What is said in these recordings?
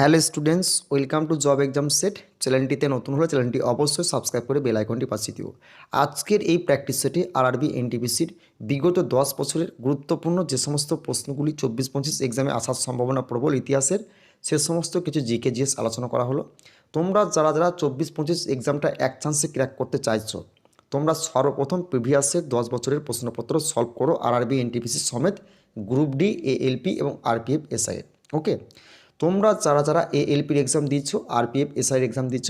Hello students, welcome to job exam set. চ্যানেলটিতে নতুন হলে চ্যানেলটি অবশ্যই সাবস্ক্রাইব করে বেল আইকনটি পাশে দিও। আজকের এই প্র্যাকটিস সেটে আরআরবি এনটিপিসির বিগত দশ বছরের গুরুত্বপূর্ণ যে সমস্ত প্রশ্নগুলি চব্বিশ পঁচিশ এক্সামে আসার সম্ভাবনা প্রবল ইতিহাসের, সে সমস্ত কিছু জিকে জিএস আলোচনা করা হলো। তোমরা যারা যারা চব্বিশ পঁচিশ এক্সামটা এক চান্সে ক্র্যাক করতে চাইছো, তোমরা সর্বপ্রথম প্রিভিয়াসের দশ বছরের প্রশ্নপত্র সলভ করো আরআরবি এনটিপিসি সমেত গ্রুপ ডি এএলপি এবং আরপিএফ এসআই ওকে তোমরা যারা যারা এএলপির এক্সাম দিচ্ছ আরপিএফ এসআইয়ের এক্সাম দিচ্ছ,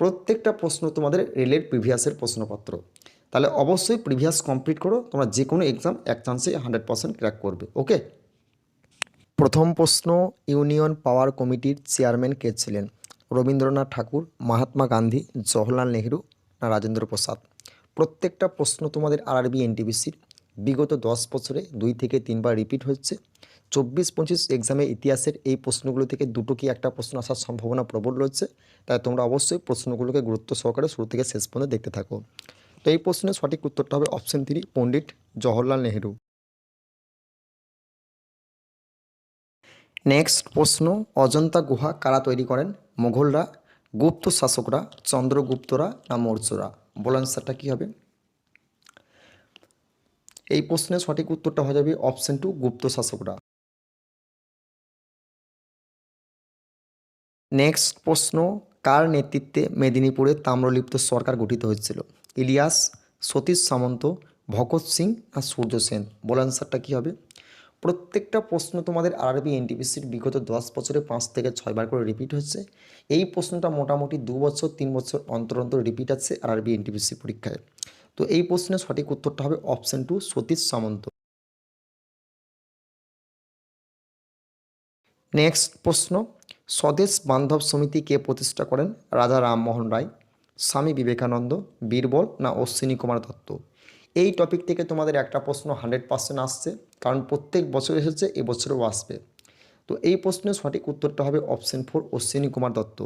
প্রত্যেকটা প্রশ্ন তোমাদের রেলের প্রিভিয়াসের প্রশ্নপত্র। তাহলে অবশ্যই প্রিভিয়াস কমপ্লিট করো, তোমরা যে কোনো এক্সাম এক চান্সে হান্ড্রেড পার্সেন্ট ক্র্যাক করবে ওকে প্রথম প্রশ্ন ইউনিয়ন পাওয়ার কমিটির চেয়ারম্যান কে ছিলেন? রবীন্দ্রনাথ ঠাকুর, মহাত্মা গান্ধী, জওহরলাল নেহরু না রাজেন্দ্র প্রসাদ? প্রত্যেকটা প্রশ্ন তোমাদের আরআরবি এনটিপিসির বিগত দশ বছরে দুই থেকে তিনবার রিপিট হচ্ছে। চব্বিশ পঁচিশ এক্সামে ইতিহাসের এই প্রশ্নগুলো থেকে দুটো কি একটা প্রশ্ন আসার সম্ভাবনা প্রবল রয়েছে? তাই তোমরা অবশ্যই প্রশ্নগুলোকে গুরুত্ব সহকারে শুরু থেকে শেষ পর্যন্ত দেখতে থাকো। তো এই প্রশ্নের সঠিক উত্তরটা হবে option three Pandit Jawaharlal Nehru. Next প্রশ্ন, অজন্তা গুহা কারা তৈরি করেন? মোঘলরা, গুপ্ত শাসকরা, চন্দ্রগুপ্তরা না মৌর্যরা? বল অ্যান্সারটা কী হবে? এই প্রশ্নের সঠিক উত্তরটা হয়ে যাবে অপশন টু গুপ্ত শাসকরা। নেক্সট প্রশ্ন, কার নেতৃত্বে মেদিনীপুরে তাম্রলিপ্ত সরকার গঠিত হয়েছিল? ইলিয়াস, সতীশ সামন্ত, ভগৎ সিং আর সূর্য সেন। বল অ্যান্সারটা কী হবে? প্রত্যেকটা প্রশ্ন তোমাদের আরবি এনটিপিসির বিগত দশ বছরে পাঁচ থেকে ছয়বার করে রিপিট হচ্ছে এই প্রশ্নটা মোটামুটি দু বছর, তিন বছর অন্তর অন্তর রিপিট আছে আরবি এনটিপিসি পরীক্ষায়। তো এই প্রশ্নের সঠিক উত্তরটা হবে option two Satish Samanta. Next প্রশ্ন স্বদেশ বান্ধব সমিতি কে প্রতিষ্ঠা করেন রাজা রামমোহন রায়, স্বামী বিবেকানন্দ, বীরবল না অশ্বিনী কুমার দত্ত। এই টপিক থেকে তোমাদের একটা প্রশ্ন হান্ড্রেড পার্সেন্ট আসছে, কারণ প্রত্যেক বছর এসেছে এবছরও আসবে। তো এই প্রশ্নের সঠিক উত্তরটা হবে option four Ashwini Kumar Dutta.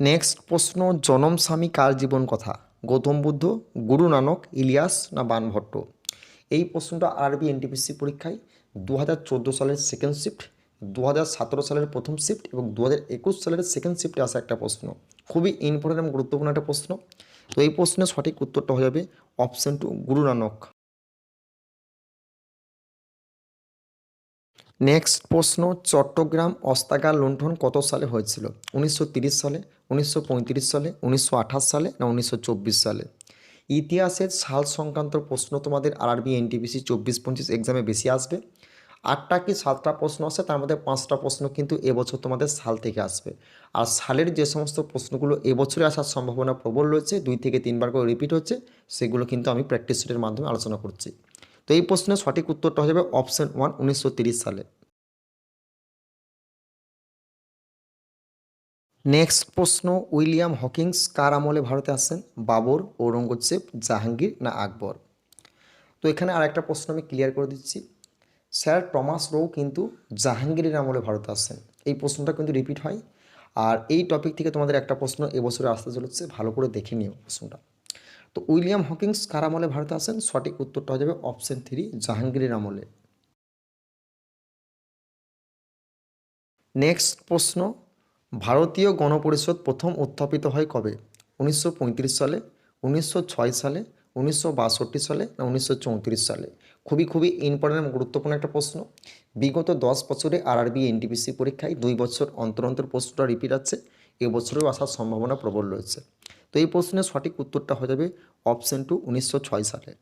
Next প্রশ্ন, জনম স্বামী কার জীবন কথা? গৌতম বুদ্ধ, গুরু নানক, ইলিয়াস না বানভট্ট? এই প্রশ্নটা আরবি এনটিপিসি পরীক্ষায় দু হাজার চোদ্দ সালের সেকেন্ড শিফট দু হাজার সতেরো সালের প্রথম শিফট এবং দু হাজার একুশ সালের সেকেন্ড শিফটে আসা একটা প্রশ্ন। খুবই ইম্পর্টেন্ট এবং গুরুত্বপূর্ণ একটা প্রশ্ন। তো এই প্রশ্নের সঠিক উত্তরটা হয়ে যাবে option two Guru Nanak. Next প্রশ্ন, চট্টগ্রাম অস্তাগার লুণ্ঠন কত সালে হয়েছিল? উনিশশো সালে, উনিশশো পঁয়ত্রিশ সালে, উনিশশো আঠাশ সালে না উনিশশো চব্বিশ সালে? ইতিহাসের সাল সংক্রান্ত প্রশ্ন তোমাদের আরআরবি এনটিপিসি চব্বিশ পঁচিশ এক্সামে বেশি আসবে। আটটা কি সাতটা প্রশ্ন আসে তার মধ্যে পাঁচটা প্রশ্ন কিন্তু এবছর তোমাদের সাল থেকে আসবে। আর সালের যে সমস্ত প্রশ্নগুলো এবছরে আসার সম্ভাবনা প্রবল রয়েছে, দুই থেকে তিনবার করে রিপিট হচ্ছে, সেগুলো কিন্তু আমি প্র্যাকটিস সেটের মাধ্যমে আলোচনা করছি। তো এই প্রশ্নের সঠিক উত্তরটা হয়ে যাবে অপশন ওয়ান উনিশশো সালে। নেক্সট প্রশ্ন, উইলিয়াম হকিংস কার আমলে ভারতে আসেন বাবর, ঔরঙ্গজেব, জাহাঙ্গীর না আকবর? তো এখানে আর একটা প্রশ্ন আমি ক্লিয়ার করে দিচ্ছি। স্যার টমাস রো কিন্তু জাহাঙ্গীরের আমলে ভারতে আসেন এই প্রশ্নটা কিন্তু রিপিট হয়। আর এই টপিক থেকে তোমাদের একটা প্রশ্ন এবছরে আসতে চলেছে, ভালো করে দেখে নিও প্রশ্নটা। তো উইলিয়াম হকিংস কার আমলে ভারতে আসেন? সঠিক উত্তরটা হয়ে যাবে অপশন থ্রি জাহাঙ্গীরের আমলে। নেক্সট প্রশ্ন, ভারতীয় গণপরিষদ প্রথম উত্থাপিত হয় কবে? উনিশশো পঁয়ত্রিশ সালে, উনিশশো ছয় সালে উনিশশো বাষট্টি সালে না উনিশশো চৌত্রিশ সালে? খুবই খুবই ইম্পর্টেন্ট এবং গুরুত্বপূর্ণ একটা প্রশ্ন। বিগত দশ বছরে আরআরবি এনটিপিসি পরীক্ষায় দুই বছর অন্তর অন্তর প্রশ্নটা রিপিট আছে। এবছরেও আসার সম্ভাবনা প্রবল রয়েছে। তো এই প্রশ্নের সঠিক উত্তরটা হয়ে যাবে অপশন টু উনিশশো ছয় সালে।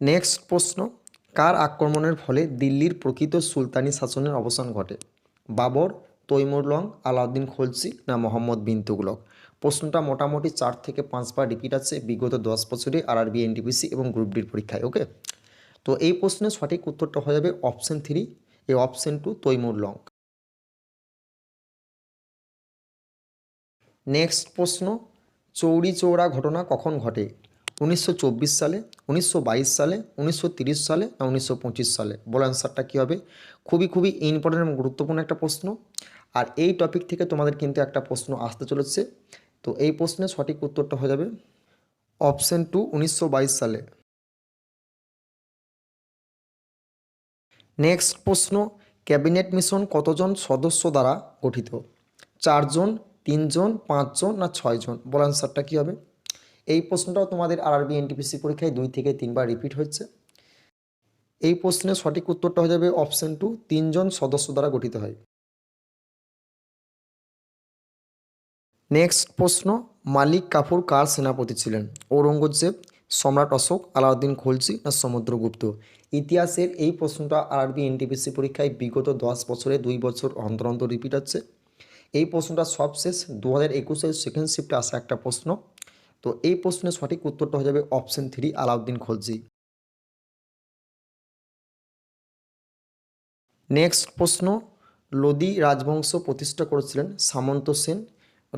নেক্সট প্রশ্ন, কার আক্রমণের ফলে দিল্লির প্রকৃত সুলতানি শাসনের অবসান ঘটে? বাবর, তৈমুরলং, আলাউদ্দিন খলসি না মোহাম্মদ বিন তুগলক? প্রশ্নটা মোটামুটি চার থেকে পাঁচবার রিপিট আছে, বিগত দশ বছরে আরআরবি এনটিপিসি এবং গ্রুপ ডির পরীক্ষায় ওকে তো এই প্রশ্নের সঠিক উত্তরটা হয়ে যাবে অপশন থ্রি এই option two Timur Lang. Next প্রশ্ন, চৌরি চৌরা ঘটনা কখন ঘটে? উনিশশো চব্বিশ সালে, উনিশশো বাইশ সালে, উনিশশো সালে না উনিশশো সালে? বল অ্যান্সারটা কী হবে? খুবই খুবই ইম্পর্টেন্ট এবং গুরুত্বপূর্ণ একটা প্রশ্ন। আর এই টপিক থেকে তোমাদের কিন্তু একটা প্রশ্ন আসতে চলেছে। তো এই প্রশ্নের সঠিক উত্তরটা হয়ে যাবে অপশন টু উনিশশো বাইশ সালে। নেক্সট প্রশ্ন, ক্যাবিনেট মিশন কতজন সদস্য দ্বারা গঠিত? চারজন, তিনজন, পাঁচজন না ছয়জন? বল অ্যান্সারটা কী হবে? এই প্রশ্নটাও তোমাদের আরআরবি এনটিপিসি পরীক্ষায় দুই থেকে তিনবার রিপিট হচ্ছে এই প্রশ্নের সঠিক উত্তরটা হয়ে যাবে অপশন টু, তিনজন সদস্য দ্বারা গঠিত হয়। নেক্সট প্রশ্ন, মালিক কাপুর কার সেনাপতি ছিলেন? ঔরঙ্গজেব, সম্রাট অশোক, আলাউদ্দিন খলজি না সমুদ্রগুপ্ত? ইতিহাসের এই প্রশ্নটা আরবি এনটিপিসি পরীক্ষায় বিগত দশ বছরে দুই বছর অন্তর অন্তর রিপিট হচ্ছে। এই প্রশ্নটা সবশেষ দু হাজার একুশের সেকেন্ড শিফটে আসা একটা প্রশ্ন। তো এই প্রশ্নের সঠিক উত্তরটা হয়ে যাবে option three Alauddin Khalji. Next প্রশ্ন লোদি রাজবংশ প্রতিষ্ঠা করেছিলেন সামন্ত সেন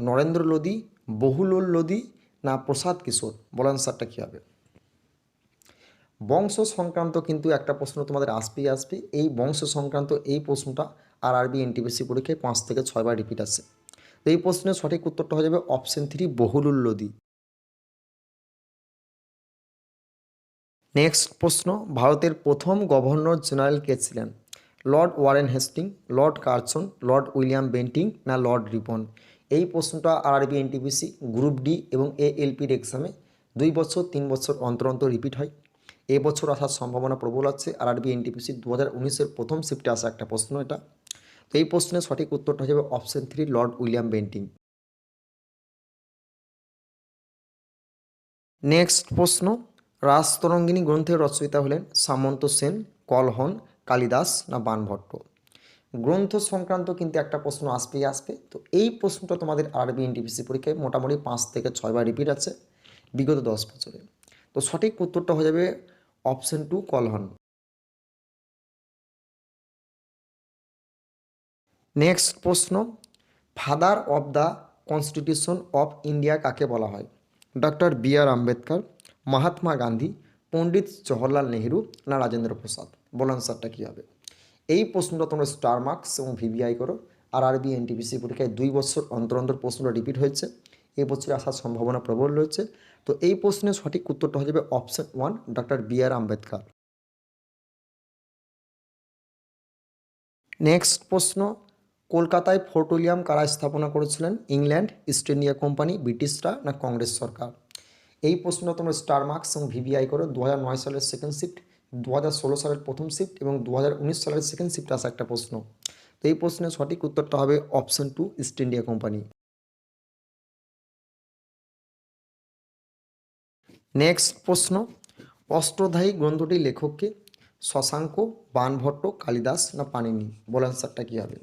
নরেন্দ্র লোদি বহুলোল লোদি না প্রসাদ কিশোর? বল অ্যান্সারটা কী হবে? বংশ সংক্রান্ত কিন্তু একটা প্রশ্ন তোমাদের আসবেই আসবে। এই বংশ সংক্রান্ত এই প্রশ্নটা আর আরবি এনটিপিসি পরীক্ষায় পাঁচ থেকে ছয়বার রিপিট আসে। তো এই প্রশ্নের সঠিক উত্তরটা হয়ে যাবে option three Bahlul Lodi next প্রশ্ন, ভারতের প্রথম গভর্নর জেনারেল কে ছিলেন? Lord Warren Hasting, Lord Curzon Lord William Bentinck না লর্ড রিপন এই প্রশ্নটা আরআরবি এনটিপিসি গ্রুপ ডি এবং এ এলপির এক্সামে দুই বছর, তিন বছর অন্তর অন্তর রিপিট হয়। এ বছর আসার সম্ভাবনা প্রবল আছে। আরআরবি এনটিপিসি দু হাজার উনিশের প্রথম শিফটে আসা একটা প্রশ্ন এটা। তো এই প্রশ্নের সঠিক উত্তরটা যাবে option three Lord William Bentinck next প্রশ্ন রাজতরঙ্গিনী গ্রন্থের রচয়িতা হলেন সামন্ত সেন, কলহন, কালিদাস না বানভট্ট গ্রন্থ সংক্রান্ত কিন্তু একটা প্রশ্ন আসবেই আসবে। তো এই প্রশ্নটা তোমাদের আরবি এনটিপিসি পরীক্ষায় মোটামুটি পাঁচ থেকে ছয়বার রিপিট আছে, বিগত দশ বছরে। তো সঠিক উত্তরটা হয়ে যাবে অপশন টু কলহন। নেক্সট প্রশ্ন father of the constitution of India কাকে বলা হয়? Doctor B R Ambedkar, Mahatma Gandhi, Pandit Jawaharlal Nehru না রাজেন্দ্র প্রসাদ বল আনসারটা কী হবে? এই প্রশ্নটা তোমরা স্টার মার্কস এবং ভিভিআই করো। আর আরবি এনটিপিসি পরীক্ষায় দুই বছর অন্তর অন্তর প্রশ্নটা রিপিট হয়েছে। এই বছরে আসার সম্ভাবনা প্রবল রয়েছে। তো এই প্রশ্নের সঠিক উত্তরটা হয়ে যাবে option one doctor B R Ambedkar next প্রশ্ন, কলকাতায় ফোর্ট উইলিয়াম কারা স্থাপনা করেছিলেন? ইংল্যান্ড, ইস্ট ইন্ডিয়া কোম্পানি, ব্রিটিশরা না কংগ্রেস সরকার? এই প্রশ্ন তোমরা স্টার মার্কস এবং ভিভিআই করো। দু সালের সেকেন্ড শিফট দু সালের প্রথম শিফট এবং দু সালের সেকেন্ড শিফটে আসা একটা প্রশ্ন। তো এই প্রশ্নের সঠিক উত্তরটা হবে option two East India Company next প্রশ্ন অষ্টধায়ী গ্রন্থটির লেখককে শশাঙ্ক, বানভট্ট, কালিদাস না পানিনি? বল অ্যান্সারটা কী হবে?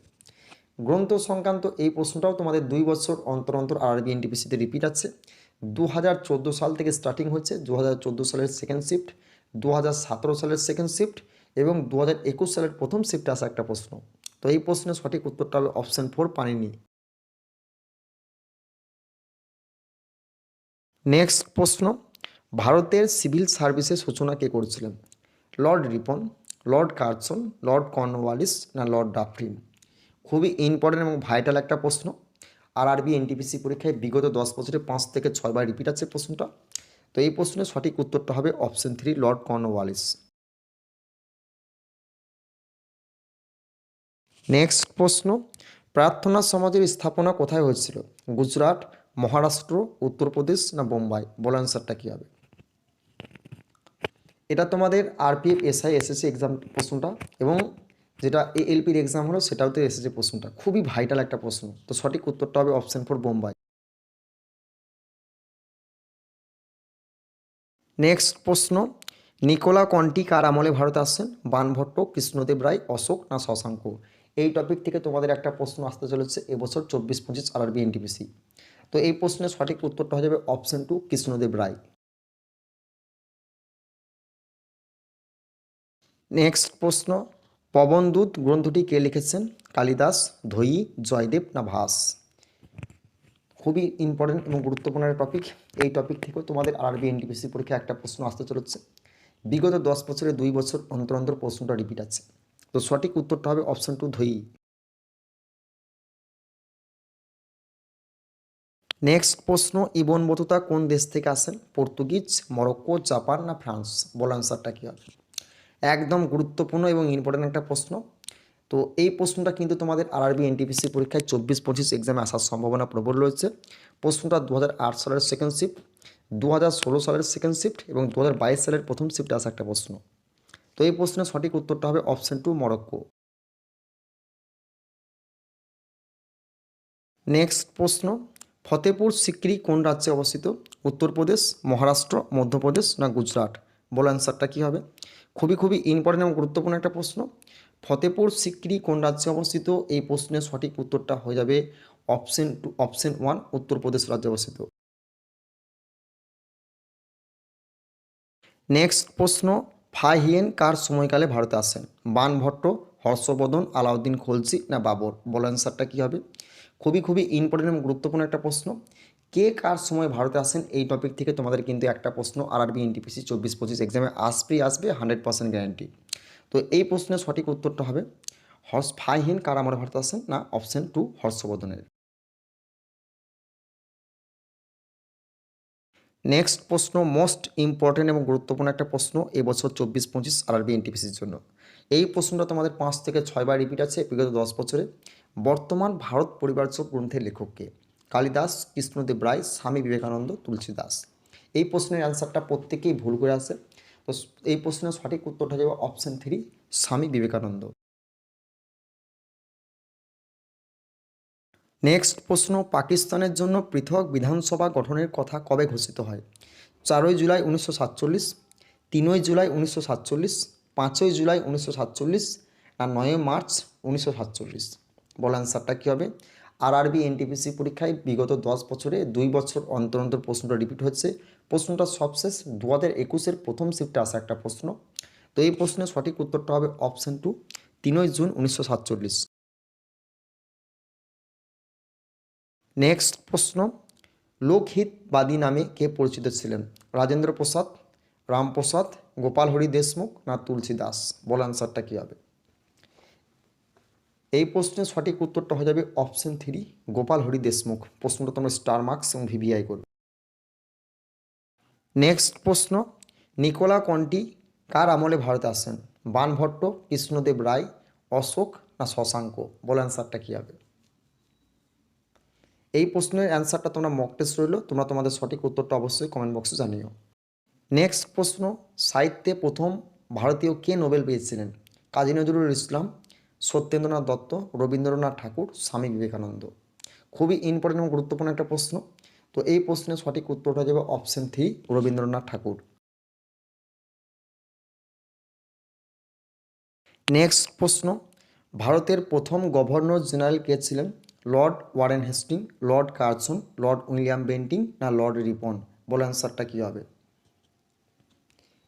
গ্রন্থ সংক্রান্ত এই প্রশ্নটাও তোমাদের দুই বছর অন্তর অন্তর আরবি এনটিপিসিতে রিপিট আছে। দু হাজার চোদ্দ সাল থেকে স্টার্টিং হচ্ছে দু হাজার চোদ্দ সালের সেকেন্ড শিফট দু হাজার সতেরো সালের সেকেন্ড শিফট এবং দু হাজার একুশ সালের প্রথম শিফটে আসা একটা প্রশ্ন। তো এই প্রশ্নের সঠিক উত্তরটা হবে অপশান ফোর পানিনি নেক্সট প্রশ্ন, ভারতের সিভিল সার্ভিসের সূচনা কে করেছিলেন? Lord Ripon Lord Curzon Lord Cornwallis না লর্ড ডাফরিন খুবই ইম্পর্টেন্ট এবং ভাইটাল একটা প্রশ্ন। আর আরবি এনটিপিসি পরীক্ষায় বিগত দশ বছরে পাঁচ থেকে ছয়বার রিপিট আছে প্রশ্নটা। তো এই প্রশ্নের সঠিক উত্তরটা হবে option three Lord Cornwallis next প্রশ্ন, প্রার্থনা সমাজের স্থাপনা কোথায় হয়েছিল? গুজরাট, মহারাষ্ট্র, উত্তরপ্রদেশ না বোম্বাই? বল অ্যান্সারটা কী হবে? এটা তোমাদের আরপিএফ এসআই এসএসসি এক্সাম প্রশ্নটা এবং যেটা এএলপির এক্সাম হলো সেটাওতে এসেছে প্রশ্নটা। খুবই ভাইটাল একটা প্রশ্ন। তো সঠিক উত্তরটা হবে অপশন ফোর বোম্বাই নেক্সট প্রশ্ন, নিকোলা কন্টি কার আমলে ভারতে আসছেন? বানভট্ট, কৃষ্ণদেব রায়, অশোক না শশাঙ্ক? এই টপিক থেকে তোমাদের একটা প্রশ্ন আসতে চলেছে এবছর চব্বিশ পঁচিশ আরআরবি এনটিপিসি তো এই প্রশ্নের সঠিক উত্তরটা হয়ে যাবে option two Krishnadeva Raya. Next প্রশ্ন, পবনদূত গ্রন্থটি কে লিখেছেন? কালিদাস, ধয়ী, জয়দেব না ভাস? খুবই ইম্পর্টেন্ট এবং গুরুত্বপূর্ণ একটা টপিক এই টপিক থেকেও তোমাদের আরবি এনটিপিসি পরীক্ষা একটা প্রশ্ন আসতে চলেছে। বিগত দশ বছরে দুই বছর অন্তর অন্তর প্রশ্নটা রিপিট আছে। তো সঠিক উত্তরটা হবে অপশন টু ধয়ী নেক্সট প্রশ্ন, ইবন বতুতা কোন দেশ থেকে আসেন? পর্তুগিজ, মরক্কো, জাপান না ফ্রান্স? বল আনসারটা কী হবে? একদম গুরুত্বপূর্ণ এবং ইম্পর্টেন্ট একটা প্রশ্ন। তো এই প্রশ্নটা কিন্তু তোমাদের আরআরবি এনটিপিসি পরীক্ষায় চব্বিশ, পঁচিশ এক্সামে আসার সম্ভাবনা প্রবল রয়েছে। প্রশ্নটা দু হাজার আট সালের সেকেন্ড শিফট দু হাজার ষোলো সালের সেকেন্ড শিফট এবং দু হাজার বাইশ সালের প্রথম শিফটে আসা একটা প্রশ্ন। তো এই প্রশ্নের সঠিক উত্তরটা হবে অপশন টু মরক্কো নেক্সট প্রশ্ন ফতেপুর সিক্রি কোন রাজ্যে অবস্থিত? উত্তরপ্রদেশ, মহারাষ্ট্র, মধ্যপ্রদেশ না গুজরাট? বলো অ্যান্সারটা কী হবে? খুবই খুবই ইম্পর্টেন্ট এবং গুরুত্বপূর্ণ একটা প্রশ্ন। ফতেপুর সিক্রি কোন রাজ্যে অবস্থিত? এই প্রশ্নের সঠিক উত্তরটা হয়ে যাবে option two option one Uttar Pradesh রাজ্যে অবস্থিত। নেক্সট প্রশ্ন ফাহিয়েন কার সময়কালে ভারতে আসেন? বানভট্ট হর্ষবর্ধন, আলাউদ্দিন খলসি না বাবর? বলো অ্যান্সারটা কী হবে? খুবই খুবই ইম্পর্টেন্ট এবং গুরুত্বপূর্ণ একটা প্রশ্ন। কে কার সময় ভারতে আসেন? এই টপিক থেকে তোমাদের কিন্তু একটা প্রশ্ন আরআরবি এনটিপিসি চব্বিশ পঁচিশ এক্সামে আসবেই, আসবে হান্ড্রেড পার্সেন্ট গ্যারান্টি তো এই প্রশ্নের সঠিক উত্তরটা হবে হর্ষ ফাহিন কার আমার ভারত আসেন না, অপশন টু হর্ষবর্ধনের। নেক্সট প্রশ্ন, মোস্ট ইম্পর্টেন্ট এবং গুরুত্বপূর্ণ একটা প্রশ্ন এবছর চব্বিশ, পঁচিশ আরআরবি এনটিপিসির জন্য। এই প্রশ্নটা তোমাদের পাঁচ থেকে ছয়বার রিপিট আছে বিগত দশ বছরে। বর্তমান ভারত পরিবার্য গ্রন্থের লেখককে কালিদাস, কৃষ্ণদেব রায়, স্বামী বিবেকানন্দ, তুলসী দাস। এই প্রশ্নের অ্যান্সারটা প্রত্যেকেই ভুল করে আসে তো এই প্রশ্নের সঠিক উত্তরটা যাবে option three Swami Vivekananda. Next প্রশ্ন, পাকিস্তানের জন্য পৃথক বিধানসভা গঠনের কথা কবে ঘোষিত হয়? চারই জুলাই উনিশশো সাতচল্লিশ, তিনই জুলাই উনিশশো সাতচল্লিশ, পাঁচই জুলাই উনিশশো সাতচল্লিশ আর নয়ই মার্চ উনিশশো সাতচল্লিশ? বল অ্যান্সারটা কী হবে? আরআরবি এনটিপিসি পরীক্ষায় বিগত দশ বছরে দুই বছর অন্তর অন্তর প্রশ্নটা রিপিট হচ্ছে। প্রশ্নটা সবশেষ দু হাজার একুশের প্রথম শিফটে আসা একটা প্রশ্ন। তো এই প্রশ্নের সঠিক উত্তরটা হবে অপশন টু তিনই জুন উনিশশো সাতচল্লিশ। নেক্সট প্রশ্ন লোকহিতবাদী নামে কে পরিচিত ছিলেন? রাজেন্দ্র প্রসাদ, রামপ্রসাদ, গোপাল হরি দেশমুখ না তুলসী দাস? বল অ্যান্সারটা কী হবে? এই প্রশ্নের সঠিক উত্তরটা হয়ে যাবে অপশন থ্রি গোপাল হরি দেশমুখ। প্রশ্নটা তোমরা স্টার মার্কস এবং ভিভিআই করবে। নেক্সট প্রশ্ন, নিকোলা কন্টি, কার আমলে ভারতে আসেন? বানভট্ট, কৃষ্ণদেব রায়, অশোক না শশাঙ্ক? বলে অ্যান্সারটা কী হবে? এই প্রশ্নের অ্যান্সারটা তোমরা মক টেস্ট রইল, তোমরা তোমাদের সঠিক উত্তরটা অবশ্যই কমেন্ট বক্সে জানিও। নেক্সট প্রশ্ন, সাহিত্যে প্রথম ভারতীয় কে নোবেল পেয়েছিলেন? কাজী নজরুল ইসলাম সত্যেন্দ্রনাথ দত্ত, রবীন্দ্রনাথ ঠাকুর, স্বামী বিবেকানন্দ। খুবই ইম্পর্টেন্ট এবং গুরুত্বপূর্ণ একটা প্রশ্ন। তো এই প্রশ্নের সঠিক উত্তরটা যাবে option three Rabindranath Thakur. Next প্রশ্ন, ভারতের প্রথম গভর্নর জেনারেল কে ছিলেন? Lord Warren Hasting, Lord Curzon Lord William Bentinck না লর্ড রিপন? বল অ্যান্সারটা কী হবে?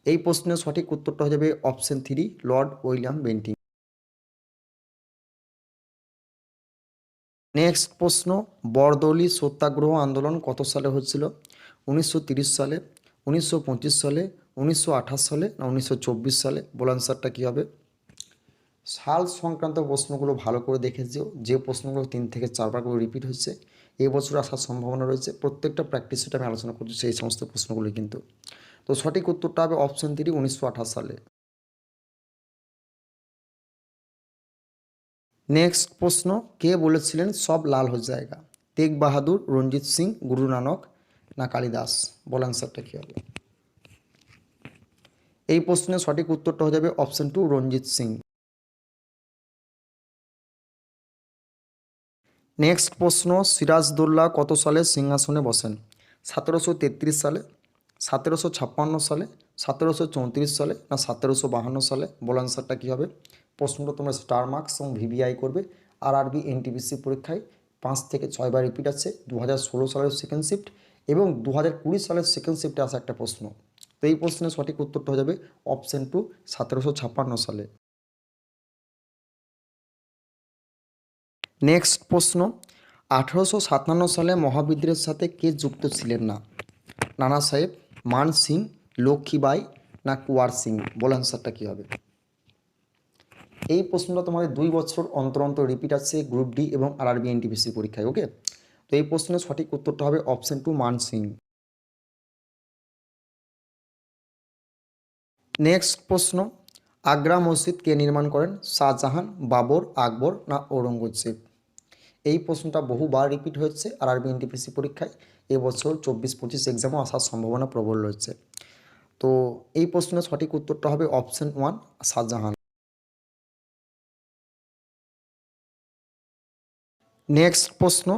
এই প্রশ্নের সঠিক উত্তরটা হয়ে যাবে option three Lord William Bentinck. Next প্রশ্ন, বরদৌলি সত্যাগ্রহ আন্দোলন কত সালে হচ্ছিল? উনিশশো সালে, উনিশশো পঁচিশ সালে, উনিশশো আঠাশ সালে না উনিশশো চব্বিশ সালে? বল অ্যান্সারটা কী হবে? সাল সংক্রান্ত প্রশ্নগুলো ভালো করে দেখে যেও। যে প্রশ্নগুলো তিন থেকে চারবার করে রিপিট হচ্ছে এই বছর আসার সম্ভাবনা রয়েছে। প্রত্যেকটা প্র্যাকটিস সেটা আমি আলোচনা করছি সেই সমস্ত প্রশ্নগুলি কিন্তু। তো সঠিক উত্তরটা হবে অপশন থ্রি উনিশশো আঠাশ সালে। নেক্সট প্রশ্ন, কে বলেছিলেন সব লাল হয়ে জায়গা? তেগ বাহাদুর, রঞ্জিত সিং, গুরু নানক না কালিদাস? বল অ্যান্সারটা কী হবে? এই প্রশ্নের সঠিক উত্তরটা হয়ে যাবে option two Ranjit Singh. Next প্রশ্ন, সিরাজদৌল্লা কত সালে সিংহাসনে বসেন? সতেরোশো তেত্রিশ সালে, সতেরোশো ছাপ্পান্ন সালে, সতেরোশো চৌত্রিশ সালে না সতেরোশো বাহান্ন সালে? বল অ্যান্সারটা কী হবে? প্রশ্নটা তোমরা স্টার মার্কস এবং ভিভিআই করবে। আর আরবি এনটিপিসি পরীক্ষায় পাঁচ থেকে ছয়বার রিপিট আছে দু হাজার ষোলো সালের সেকেন্ড শিফট এবং দু হাজার কুড়ি সালের সেকেন্ড শিফটে আসা একটা প্রশ্ন। তো এই প্রশ্নের সঠিক উত্তরটা হয়ে যাবে অপশন টু সতেরোশো ছাপ্পান্ন সালে। নেক্সট প্রশ্ন, আঠেরোশো সাতান্ন সালে মহাবিদ্রোহের সাথে কে যুক্ত ছিলেন না? নানা সাহেব, মান সিং লক্ষ্মীবাই না কুয়ার সিং? বল অ্যান্সারটা কী হবে? এই প্রশ্নটা তোমাদের দুই বছর অন্তর অন্তর রিপিট আছে গ্রুপ ডি এবং আরআরবি এনটিপিসি পরীক্ষায় ওকে তো এই প্রশ্নের সঠিক উত্তরটা হবে অপশন টু মান সিং নেক্সট প্রশ্ন আগ্রা মসজিদ কে নির্মাণ করেন শাহজাহান, বাবর, আকবর না ঔরঙ্গজেব? এই প্রশ্নটা বহুবার রিপিট হয়েছে আর আরবি এনটিপিসি পরীক্ষায়, এবছর চব্বিশ পঁচিশ এক্সামও আসার সম্ভাবনা প্রবল রয়েছে। তো এই প্রশ্নের সঠিক উত্তরটা হবে অপশন ওয়ান শাহজাহান। নেক্সট প্রশ্ন,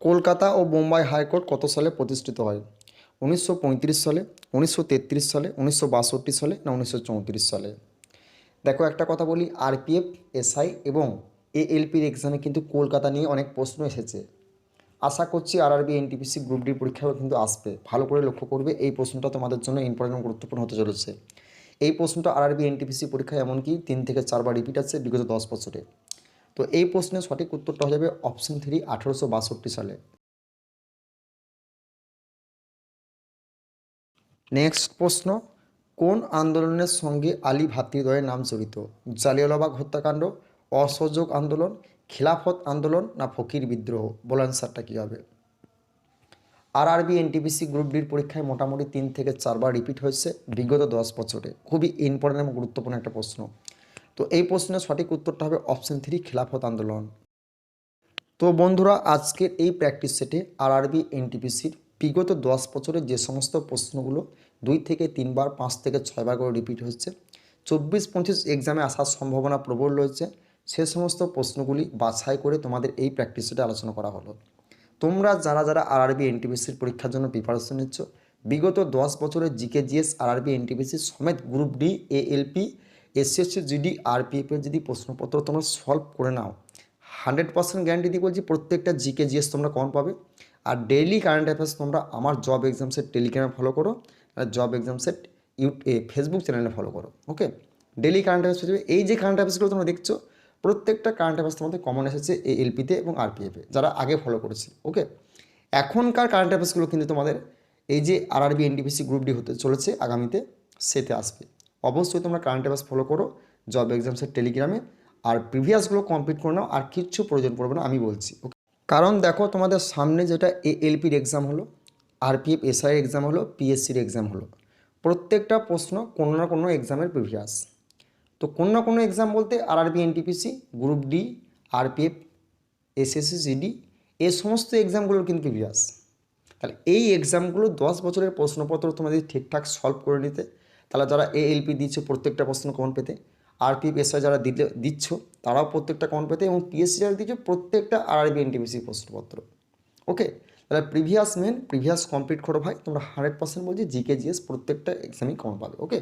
কলকাতা ও বোম্বাই হাইকোর্ট কত সালে প্রতিষ্ঠিত হয়? উনিশশো পঁয়ত্রিশ সালে, উনিশশো তেত্রিশ সালে, উনিশশো বাষট্টি সালে না উনিশশো চৌত্রিশ সালে? দেখো, একটা কথা বলি, আরপিএফ, এসআই এবং এএলপির এক্সামে কিন্তু কলকাতা নিয়ে অনেক প্রশ্ন এসেছে। আশা করছি আর আরআরবি, এনটিপিসি গ্রুপ ডি পরীক্ষাও কিন্তু আসবে। ভালো করে লক্ষ্য করবে, এই প্রশ্নটা তোমাদের জন্য ইম্পর্টেন্ট গুরুত্বপূর্ণ হতে চলেছে। এই প্রশ্নটা আরআরবি, এনটিপিসি পরীক্ষায় এমনকি তিন থেকে চারবার রিপিট আছে, বিগত দশ বছরে। তো এই প্রশ্নের সঠিক উত্তরটা হয়ে যাবে অপশন থ্রি আঠেরোশো সালে। নেক্সট প্রশ্ন, কোন আন্দোলনের সঙ্গে আলী ভাতৃদ্বয়ের নাম জড়িত? জালিয়ালবাগ হত্যাকাণ্ড, অসহযোগ আন্দোলন, খিলাফত আন্দোলন না ফকির বিদ্রোহ? বল অ্যান্সারটা কী হবে? আর আরবি এনটিপিসি গ্রুপ ডির পরীক্ষায় মোটামুটি তিন থেকে চারবার রিপিট হয়েছে বিগত দশ বছরে। খুবই ইম্পর্টেন্ট এবং গুরুত্বপূর্ণ একটা প্রশ্ন। তো এই প্রশ্নের সঠিক উত্তরটা হবে অপশন থ্রি খিলাফত আন্দোলন। তো বন্ধুরা, আজকের এই প্র্যাকটিস সেটে আর আরবি এনটিপিসির বিগত দশ বছরের যে সমস্ত প্রশ্নগুলো দুই থেকে তিনবার, পাঁচ থেকে ছয়বার করে রিপিট হচ্ছে চব্বিশ, পঁচিশ এক্সামে আসার সম্ভাবনা প্রবল রয়েছে, সে সমস্ত প্রশ্নগুলি বাছাই করে তোমাদের এই প্র্যাকটিস সেটে আলোচনা করা হলো। তোমরা যারা যারা আরআরবি এনটিপিসির পরীক্ষার জন্য প্রিপারেশন নিচ্ছ, বিগত দশ বছরের জিকে জিএস আরআরবি এনটিপিসি সমেত group D ALP SSC GD আরপিএফের যদি প্রশ্নপত্র তোমরা সলভ করে নাও হান্ড্রেড পার্সেন্ট গ্যারান্টি দিয়ে বলছি প্রত্যেকটা জিকে জিএস তোমরা কম পাবে। আর ডেইলি কারেন্ট অ্যাফেয়ার্স তোমরা আমার জব এক্সামসের টেলিগ্রামে ফলো করো, আর জব এক্সামসের ইউ ফেসবুক চ্যানেলে ফলো করো ওকে ডেলি কারেন্ট অ্যাফেয়ার্স এই যে কারেন্ট অ্যাফেয়ার্সগুলো তোমরা দেখছ, প্রত্যেকটা কারেন্ট অ্যাফেয়ার্স তোমাদের কমন এসেছে এ এলপিতে এবং আর আরপিএফে যারা আগে ফলো করেছে ওকে এখনকার কারেন্ট অ্যাফেয়ার্সগুলো কিন্তু তোমাদের এই যে আরআরবি এনডিপিসি গ্রুপ ডি হতে চলেছে আগামীতে, সেতে আসবে। অবশ্যই তোমরা কারেন্ট অ্যাফেয়ার্স ফলো করো জব এক্সামসের টেলিগ্রামে আর প্রিভিয়াসগুলো কমপ্লিট করে নাও, আর কিচ্ছু প্রয়োজন পড়বে না, আমি বলছি কারণ দেখো তোমাদের সামনে যেটা এ এলপির এক্সাম হলো আরপিএফ এসআই এক্সাম হলো পিএসসির এক্সাম হলো, প্রত্যেকটা প্রশ্ন কোনো না কোনো এক্সামের প্রিভিয়াস তো কোনো না কোনো এক্সাম বলতে RRB NTPC group D RPF SSC GD এই সমস্ত এক্সামগুলোর কিন্তু প্রিভিয়াস তাহলে এই এক্সামগুলো দশ বছরের প্রশ্নপত্র তোমাদের ঠিকঠাক সলভ করে নিতে তাহলে যারা এএলপি দিচ্ছ প্রত্যেকটা প্রশ্ন কমন পেতে আরপি পিএসআই যারা দিলে দিচ্ছ, তারাও প্রত্যেকটা কমন পেতে এবং পিএসসি যারা দিচ্ছ প্রত্যেকটা আরআরবি এনটিপিসি প্রশ্নপত্র। ওকে তাহলে প্রিভিয়াস মেন প্রিভিয়াস কমপ্লিট করো ভাই, তোমরা হান্ড্রেড পার্সেন্ট বলছি জিকে জিএস প্রত্যেকটা এক্সামই কমন পাবে। ওকে